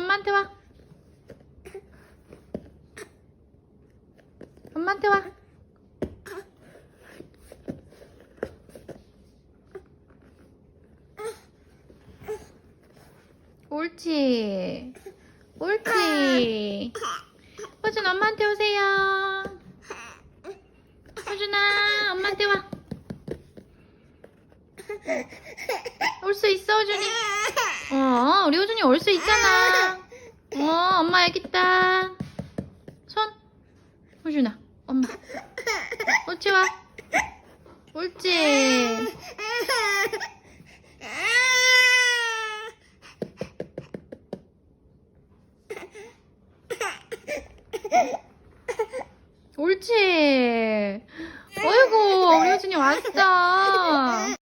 엄마한테 와. 엄마한테 와. 옳지. 옳지. 호준 엄마한테 오세요. 호준아, 엄마한테 와. 올 수 있어, 호준이. 어, 우리 호준이 올 수 있잖아. 어, 엄마 여기 있다. 손. 호준아, 엄마. 옳지 와. 옳지. 옳지. 어이구, 우리 호준이 왔어.